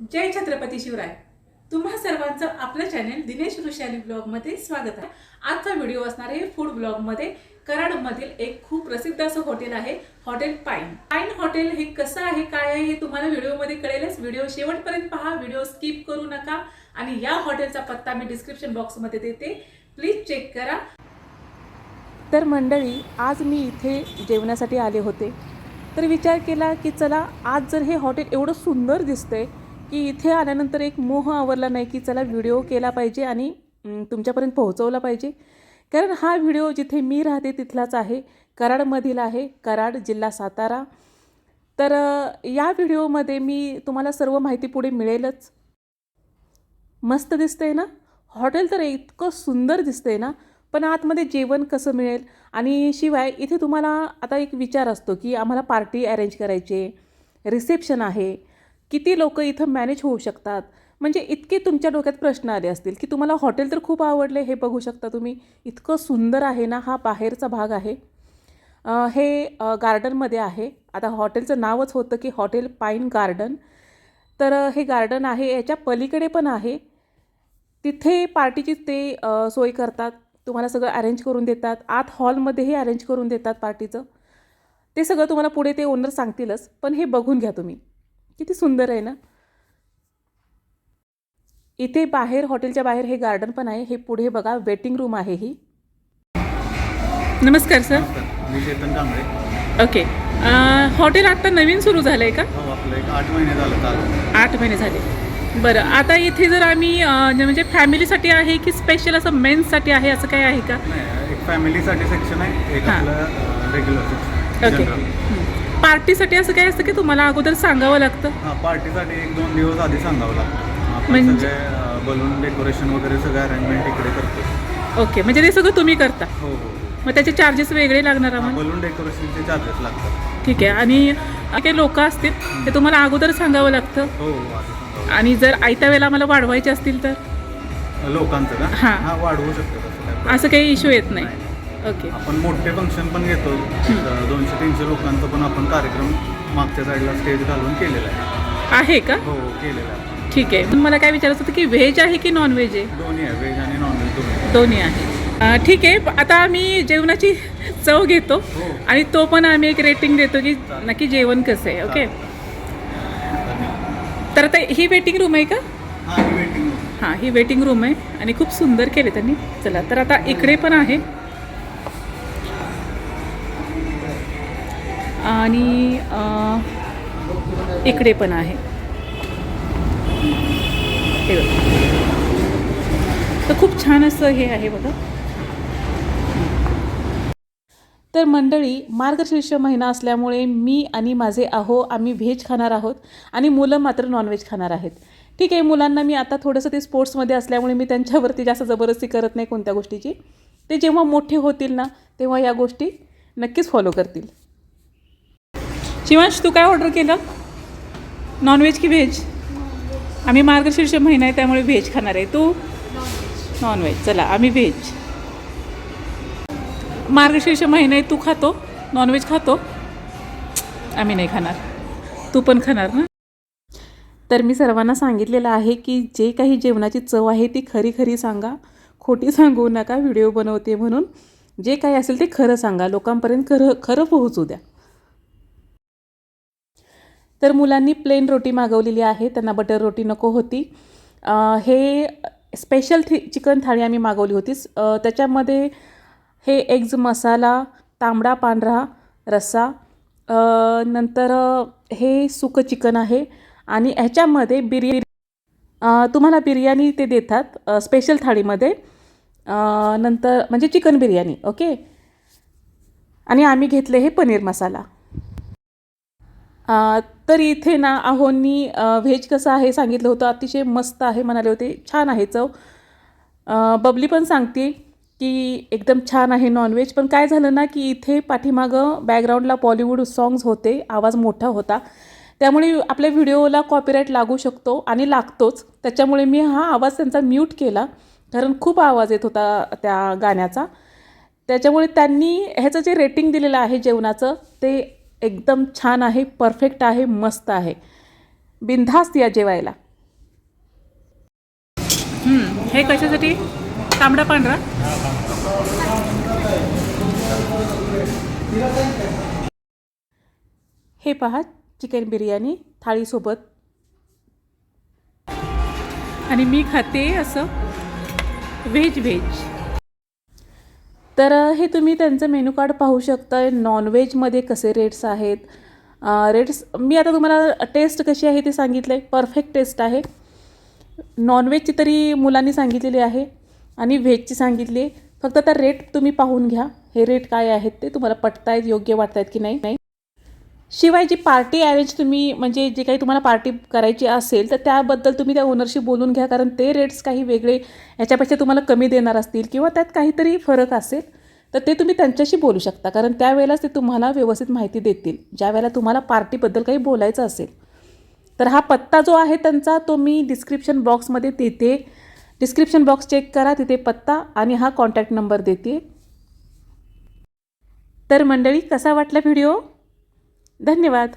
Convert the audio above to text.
जय छत्रपती शिवराय. तुम्हा सर्वांचं आपलं चॅनेल दिनेश ऋषाली ब्लॉगमध्ये स्वागत आहे. आजचा व्हिडिओ असणार आहे फूड ब्लॉगमध्ये कराडमधील एक खूप प्रसिद्ध असं हॉटेल आहे हॉटेल पाईन. पाईन हॉटेल हे कसं आहे काय आहे हे तुम्हाला व्हिडिओमध्ये कळेलच. व्हिडिओ शेवटपर्यंत पहा व्हिडिओ स्किप करू नका. आणि या हॉटेलचा पत्ता मी डिस्क्रिप्शन बॉक्समध्ये देते. प्लीज चेक करा. तर मंडळी आज मी इथे जेवणासाठी आले होते. तर विचार केला की चला आज जर हे हॉटेल एवढं सुंदर दिसतंय की इथे आल्यानंतर एक मोह आवरला नाही की चला व्हिडिओ केला पाहिजे आणि तुमच्यापर्यंत पोहोचवला पाहिजे. कारण हा व्हिडिओ जिथे मी राहते तिथलाच आहे कराडमधील आहे कराड जिल्हा सातारा. तर या व्हिडिओमध्ये मी तुम्हाला सर्व माहिती पुढे मिळेलच. मस्त दिसतंय ना? हॉटेल तर इतकं सुंदर दिसतंय ना? पण आतमध्ये जेवण कसं मिळेल? आणि शिवाय इथे तुम्हाला आता एक विचार असतो की आम्हाला पार्टी अरेंज करायचे रिसेप्शन आहे किती लोक इथं मॅनेज होऊ शकतात? म्हणजे इतके तुमच्या डोक्यात प्रश्न आले असतील की तुम्हाला हॉटेल तर खूप आवडले हे बघू शकता तुम्ही. इतकं सुंदर आहे ना हा बाहेरचा भाग आहे. हे गार्डनमध्ये आहे. आता हॉटेलचं नावच होतं की हॉटेल पाईन गार्डन तर हे गार्डन आहे याच्या पलीकडे पण आहे. तिथे पार्टीची ते सोय करतात. तुम्हाला सगळं अरेंज करून देतात. आत हॉलमध्येही अरेंज करून देतात पार्टीचं ते सगळं तुम्हाला पुढे ते ओनर सांगतीलच. पण हे बघून घ्या तुम्ही. किती सुंदर आहे ना? इथे बाहेर हॉटेलच्या बाहेर हे गार्डन पण आहे. हे पुढे बघा वेटिंग रूम आहे ही. नमस्कार सर. मी चेतन कांबळे. ओके. हॉटेल आता नवीन सुरू झालं आहे का? हो आठ महिने झालं आठ महिने झाले. बरं आता इथे जर आम्ही अं, म्हणजे फॅमिलीसाठी आहे की स्पेशल असं मेन्ससाठी आहे असं काय आहे का? एक फॅमिलीसाठी सेक्शन आहे. एक. आपलं रेग्युलर ओके. पार्टीसाठी असं काय असतं की तुम्हाला अगोदर सांगावं लागतं? हां पार्टीसाठी एक दोन दिवस आधी सांगावं लागतं. आपण म्हणजे- सगळे बलून डेकोरेशन वगैरे सगळं अरेंजमेंट इकडे करतो. ओके म्हणजे ते सगळं तुम्ही करता? हो हो मग त्याचे चार्जेस वेगळे लागणार आम्हाला? बलून डेकोरेशनचे चार्जेस लागतात. ठीक आहे आणि काही लोक असतील ते तुम्हाला अगोदर सांगावं लागतं? हो हो आधी सांगावं आणि जर आयत्या वेळेला आम्हाला वाढवायचे असतील तर? लोकांचं का? हां. हां वाढवू शकतो तसं काय असं काही इश्यू येत नाही. ओके. आपण मोठे फंक्शन पण घेतो दोनशे तीनशे लोकांचा पण आपण कार्यक्रम मागच्या साईडला स्टेज घालून केलेला आहे. आहे का? हो केलेला आहे. ठीक आहे. पण मला काय विचारायचं होतं की व्हेज आहे की नॉन व्हेज आहे? दोन्ही आहे. व्हेज आणि नॉनव्हेज दोन्ही दोन्ही आहे. ठीक आहे. आता आम्ही जेवणाची चव घेतो हो. आणि तो पण आम्ही एक रेटिंग देतो की नक्की जेवण कसं आहे ओके? तर आता ही वेटिंग रूम आहे का? हां ही वेटिंग रूम आहे आणि खूप सुंदर केले त्यांनी. चला तर आता इकडे पण आहे. आणि इकडे पण आहे. हे बघा. तर खूप छान असं हे आहे बघा. तर मंडळी मार्गशीर्ष महिना असल्यामुळे मी आणि माझे अहो आम्ही व्हेज खाणार आहोत आणि मुलं मात्र नॉनव्हेज खाणार आहेत. ठीक आहे मुलांना मी आता थोडंसं ते स्पोर्ट्समध्ये असल्यामुळे मी त्यांच्यावरती जास्त जबरदस्ती करत नाही कोणत्या गोष्टीची. ते जेव्हा मोठे होतील ना तेव्हा या गोष्टी नक्कीच फॉलो करतील. शिवांश तू काय ऑर्डर केलं? नॉनव्हेज की व्हेज आम्ही मार्गशीर्ष महिना आहे त्यामुळे व्हेज खाणार आहे. तू? नॉनव्हेज चला आम्ही व्हेज मार्गशीर्ष महिना आहे तू खातो. नॉनव्हेज खातो. आम्ही नाही खाणार. तू पण खाणार ना? तर मी सर्वांना सांगितलेलं आहे की जे काही जेवणाची चव आहे ती खरी खरी सांगा. खोटी सांगू नका व्हिडिओ बनवते म्हणून. जे काही असेल ते खरं सांगा. लोकांपर्यंत खरं खरं पोहोचू द्या. तर मुलांनी प्लेन रोटी मागवलेली आहे त्यांना बटर रोटी नको होती. हे स्पेशल थी चिकन थाळी आम्ही मागवली होती. त्याच्यामध्ये हे एग्ज मसाला तांबडा पांढरा रस्सा नंतर हे सुकं चिकन आहे आणि ह्याच्यामध्ये बिर्याणी तुम्हाला बिर्याणी ते देतात स्पेशल थाळीमध्ये. नंतर म्हणजे चिकन बिर्याणी ओके? आणि आम्ही घेतले हे पनीर मसाला. तर इथे ना अहोंनी व्हेज कसं आहे सांगितलं होतं अतिशय मस्त आहे म्हणाले होते. छान आहे चव. बबली पण सांगते की एकदम छान आहे नॉनव्हेज पण काय झालं ना की इथे पाठीमागं बॅकग्राऊंडला बॉलिवूड सॉंग्स होते. आवाज मोठा होता. त्यामुळे आपल्या व्हिडिओला कॉपीराईट लागू शकतो आणि लागतोच. त्याच्यामुळे मी हा आवाज त्यांचा म्यूट केला. कारण खूप आवाज येत होता त्या गाण्याचा. त्याच्यामुळे त्यांनी ह्याचं जे रेटिंग दिलेलं आहे जेवणाचं ते एकदम छान आहे परफेक्ट आहे मस्त आहे. बिनधास्त या जेवायला. हे कशासाठी? तांबडा पांढरा? हे पहा चिकन बिर्याणी थाळीसोबत. आणि मी खाते असं व्हेज व्हेज तर हे तुम्ही त्यांचं मेनू कार्ड पाहू शकता नॉनव्हेजमध्ये कसे रेट्स आहेत? रेट्स मी आता तुम्हाला टेस्ट कशी आहे ते सांगितलं. आहे परफेक्ट टेस्ट आहे. नॉनव्हेजची तरी मुलांनी सांगितलेली आहे आणि व्हेजची सांगितली. आहे फक्त आता रेट तुम्ही पाहून घ्या. हे रेट काय आहेत ते तुम्हाला पटतायत योग्य वाटतायत की नाही नाही? शिवाय जी पार्टी अरेंज तुम्ही म्हणजे जे काही तुम्हाला पार्टी करायची असेल तर त्याबद्दल तुम्ही त्या ओनरशी बोलून घ्या कारण ते रेट्स काही वेगळे याच्यापेक्षा तुम्हाला कमी देणार असतील किंवा त्यात काहीतरी फरक असेल तर ते तुम्ही त्यांच्याशी बोलू शकता. कारण त्यावेळेलाच ते तुम्हाला व्यवस्थित माहिती देतील. ज्या वेळेला तुम्हाला पार्टीबद्दल काही बोलायचं असेल. तर हा पत्ता जो आहे त्यांचा तो मी डिस्क्रिप्शन बॉक्समध्ये देते. डिस्क्रिप्शन बॉक्स चेक करा तिथे पत्ता आणि हा कॉन्टॅक्ट नंबर देते. तर मंडळी कसा वाटला व्हिडिओ धन्यवाद.